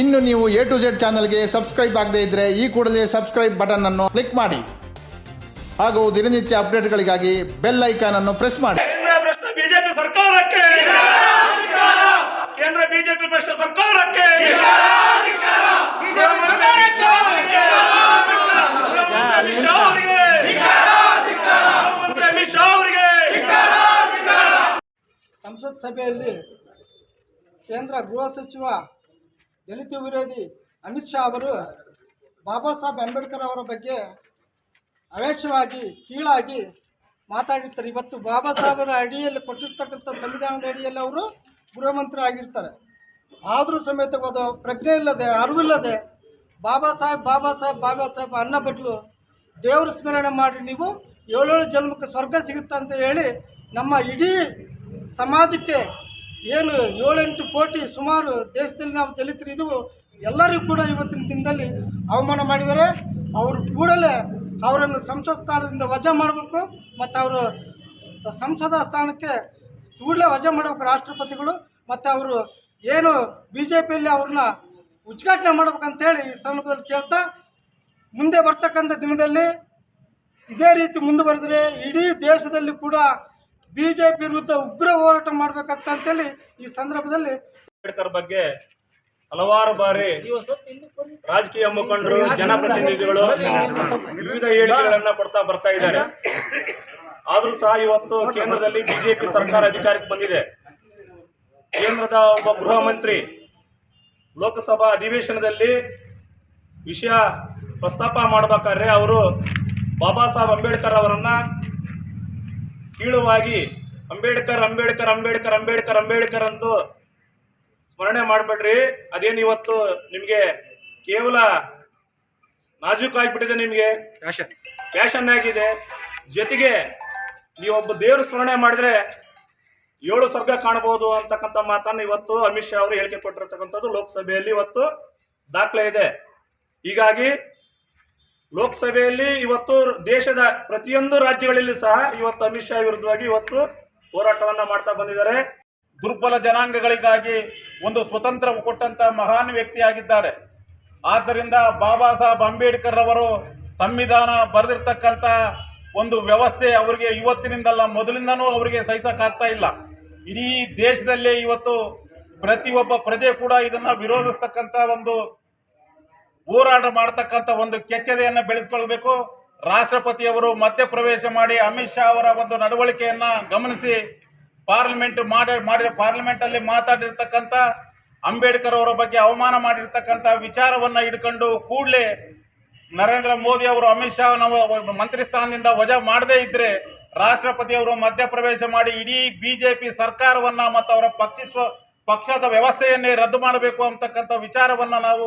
ಇನ್ನು ನೀವು A to Z ಚಾನಲ್ಗೆ ಸಬ್ಸ್ಕ್ರೈಬ್ ಆಗದೇ ಇದ್ರೆ ಈ ಕೂಡಲೇ ಸಬ್ಸ್ಕ್ರೈಬ್ ಬಟನ್ ಅನ್ನು ಕ್ಲಿಕ್ ಮಾಡಿ. ಹಾಗೂ ದಿನನಿತ್ಯ ಅಪ್ಡೇಟ್ಗಳಿಗಾಗಿ ಬೆಲ್ ಐಕಾನ್ ಅನ್ನು ಪ್ರೆಸ್ ಮಾಡಿ. ಬಿಜೆಪಿ ಸರ್ಕಾರಕ್ಕೆ. ಕೇಂದ್ರ ಬಿಜೆಪಿ ಭ್ರಷ್ಟ ಸರ್ಕಾರಕ್ಕೆ. ಸಂಸತ್ ಸಭೆಯಲ್ಲಿ ಕೇಂದ್ರ ಗೃಹ ಸಚಿವ ದಲಿತ ವಿರೋಧಿ ಅಮಿತ್ ಶಾ ಅವರು ಬಾಬಾ ಸಾಹೇಬ್ ಅಂಬೇಡ್ಕರ್ ಅವರ ಬಗ್ಗೆ ಅವೇಶವಾಗಿ ಕೀಳಾಗಿ ಮಾತಾಡಿರ್ತಾರೆ. ಇವತ್ತು ಬಾಬಾ ಸಾಹೇಬರ ಅಡಿಯಲ್ಲಿ ಕೊಟ್ಟಿರ್ತಕ್ಕಂಥ ಸಂವಿಧಾನದ ಅಡಿಯಲ್ಲಿ ಅವರು ಗೃಹ ಮಂತ್ರಿ ಆಗಿರ್ತಾರೆ. ಆದರೂ ಸಮೇತ ಪ್ರಜ್ಞೆ ಇಲ್ಲದೆ, ಅರಿವಿಲ್ಲದೆ ಬಾಬಾ ಸಾಹೇಬ್ ಬಾಬಾ ಸಾಹೇಬ್ ಬಾಬಾ ಸಾಹೇಬ್ ಅನ್ನ ಬದಲು ದೇವರ ಸ್ಮರಣೆ ಮಾಡಿ ನೀವು ಏಳೇಳು ಜನ್ಮಕ್ಕೆ ಸ್ವರ್ಗ ಸಿಗುತ್ತೆ ಅಂತ ಹೇಳಿ ನಮ್ಮ ಇಡೀ ಸಮಾಜಕ್ಕೆ ಏನು ಏಳೆಂಟು ಕೋಟಿ ಸುಮಾರು ದೇಶದಲ್ಲಿ ನಾವು ದಲಿತರು ಇದ್ದವು ಎಲ್ಲರಿಗೂ ಕೂಡ ಇವತ್ತಿನ ದಿನದಲ್ಲಿ ಅವಮಾನ ಮಾಡಿದರೆ ಅವರು ಕೂಡಲೇ ಅವರನ್ನು ಸಂಸತ್ ಸ್ಥಾನದಿಂದ ವಜಾ ಮಾಡಬೇಕು ಮತ್ತು ಅವರು ಸಂಸದ ಸ್ಥಾನಕ್ಕೆ ಕೂಡಲೇ ವಜಾ ಮಾಡಬೇಕು ರಾಷ್ಟ್ರಪತಿಗಳು. ಮತ್ತು ಅವರು ಏನು ಬಿ ಜೆ ಪಿಯಲ್ಲಿ ಅವ್ರನ್ನ ಉದ್ಘಾಟನೆ ಮಾಡ್ಬೇಕಂತೇಳಿ ಈ ಸಂದರ್ಭದಲ್ಲಿ ಕೇಳ್ತಾ, ಮುಂದೆ ಬರ್ತಕ್ಕಂಥ ದಿನದಲ್ಲಿ ಇದೇ ರೀತಿ ಮುಂದುವರೆದರೆ ಇಡೀ ದೇಶದಲ್ಲಿ ಕೂಡ ಬಿ ಜೆ ಪಿ ವಿರುದ್ಧ ಉಗ್ರ ಹೋರಾಟ ಮಾಡ್ಬೇಕಂತೇಳಿ ಈ ಸಂದರ್ಭದಲ್ಲಿ ಅಂಬೇಡ್ಕರ್ ಬಗ್ಗೆ ಹಲವಾರು ಬಾರಿ ರಾಜಕೀಯ ಮುಖಂಡರು, ಜನಪ್ರತಿನಿಧಿಗಳು ವಿವಿಧ ಹೇಳಿಕೆಗಳನ್ನ ಕೊಡ್ತಾ ಬರ್ತಾ ಇದ್ದಾರೆ. ಆದ್ರೂ ಸಹ ಇವತ್ತು ಕೇಂದ್ರದಲ್ಲಿ ಬಿಜೆಪಿ ಸರ್ಕಾರ ಅಧಿಕಾರಕ್ಕೆ ಬಂದಿದೆ. ಕೇಂದ್ರದ ಒಬ್ಬ ಗೃಹ ಮಂತ್ರಿ ಲೋಕಸಭಾ ಅಧಿವೇಶನದಲ್ಲಿ ವಿಷಯ ಪ್ರಸ್ತಾಪ ಮಾಡಬೇಕಾದ್ರೆ ಅವರು ಬಾಬಾ ಸಾಹೇಬ್ ಅಂಬೇಡ್ಕರ್ ಅವರನ್ನ ಕೀಳುವಾಗಿ ಅಂಬೇಡ್ಕರ್ ಅಂಬೇಡ್ಕರ್ ಅಂಬೇಡ್ಕರ್ ಅಂಬೇಡ್ಕರ್ ಅಂಬೇಡ್ಕರ್ ಅಂತ ಸ್ಮರಣೆ ಮಾಡಬೇಡ್ರಿ. ಅದೇನು ಇವತ್ತು ನಿಮಗೆ ಕೇವಲ ನಾಜೂಕ್ ಆಗಿಬಿಟ್ಟಿದೆ ನಿಮಗೆ? ಫ್ಯಾಷನ್ ಫ್ಯಾಷನ್ ಆಗಿದೆ. ಜೊತೆಗೆ ನೀವೊಬ್ಬ ದೇವರು ಸ್ಮರಣೆ ಮಾಡಿದ್ರೆ ಏಳು ಸ್ವರ್ಗ ಕಾಣಬಹುದು ಅಂತಕ್ಕಂಥ ಮಾತನ್ನು ಇವತ್ತು ಅಮಿತ್ ಶಾ ಅವರು ಹೇಳಿಕೆ ಕೊಟ್ಟಿರ್ತಕ್ಕಂಥದ್ದು ಲೋಕಸಭೆಯಲ್ಲಿ ಇವತ್ತು ದಾಖಲೆ ಇದೆ. ಹೀಗಾಗಿ ಲೋಕಸಭೆಯಲ್ಲಿ ಇವತ್ತು ದೇಶದ ಪ್ರತಿಯೊಂದು ರಾಜ್ಯಗಳಲ್ಲಿ ಸಹ ಇವತ್ತು ಅಮಿತ್ ಶಾ ವಿರುದ್ಧವಾಗಿ ಇವತ್ತು ಹೋರಾಟವನ್ನ ಮಾಡ್ತಾ ಬಂದಿದ್ದಾರೆ. ದುರ್ಬಲ ಜನಾಂಗಗಳಿಗಾಗಿ ಒಂದು ಸ್ವತಂತ್ರ ಕೊಟ್ಟಂತ ಮಹಾನ್ ವ್ಯಕ್ತಿಯಾಗಿದ್ದಾರೆ. ಆದ್ದರಿಂದ ಬಾಬಾ ಸಾಹೇಬ್ ಅಂಬೇಡ್ಕರ್ ಅವರು ಸಂವಿಧಾನ ಬರೆದಿರ್ತಕ್ಕಂಥ ಒಂದು ವ್ಯವಸ್ಥೆ ಅವರಿಗೆ ಇವತ್ತಿನಿಂದಲ್ಲ, ಮೊದಲಿಂದನೂ ಅವರಿಗೆ ಸಹಿಸಕ್ಕಾಗ್ತಾ ಇಲ್ಲ. ಇಡೀ ದೇಶದಲ್ಲೇ ಇವತ್ತು ಪ್ರತಿಯೊಬ್ಬ ಪ್ರಜೆ ಕೂಡ ಇದನ್ನ ವಿರೋಧಿಸ್ತಕ್ಕಂಥ ಒಂದು ಹೋರಾಟ ಮಾಡತಕ್ಕಂಥ ಒಂದು ಕೆಚ್ಚದೆಯನ್ನು ಬೆಳೆಸ್ಕೊಳ್ಬೇಕು. ರಾಷ್ಟ್ರಪತಿಯವರು ಮಧ್ಯಪ್ರವೇಶ ಮಾಡಿ ಅಮಿತ್ ಶಾ ಅವರ ಒಂದು ನಡವಳಿಕೆಯನ್ನ ಗಮನಿಸಿ ಪಾರ್ಲಿಮೆಂಟ್ ಮಾಡಿ ಮಾಡಿ ಪಾರ್ಲಿಮೆಂಟಲ್ಲಿ ಮಾತಾಡಿರ್ತಕ್ಕಂಥ ಅಂಬೇಡ್ಕರ್ ಅವರ ಬಗ್ಗೆ ಅವಮಾನ ಮಾಡಿರ್ತಕ್ಕಂಥ ವಿಚಾರವನ್ನ ಇಟ್ಕೊಂಡು ಕೂಡಲೇ ನರೇಂದ್ರ ಮೋದಿ ಅವರು ಅಮಿತ್ ಶಾ ನಾವು ಮಂತ್ರಿ ಸ್ಥಾನದಿಂದ ವಜಾ ಮಾಡದೇ ಇದ್ದರೆ ರಾಷ್ಟ್ರಪತಿ ಅವರು ಮಧ್ಯಪ್ರವೇಶ ಮಾಡಿ ಇಡೀ ಬಿಜೆಪಿ ಸರ್ಕಾರವನ್ನ ಮತ್ತು ಅವರ ಪಕ್ಷಿಸುವ, ಪಕ್ಷದ ವ್ಯವಸ್ಥೆಯನ್ನೇ ರದ್ದು ಮಾಡಬೇಕು ಅಂತಕ್ಕಂಥ ವಿಚಾರವನ್ನ ನಾವು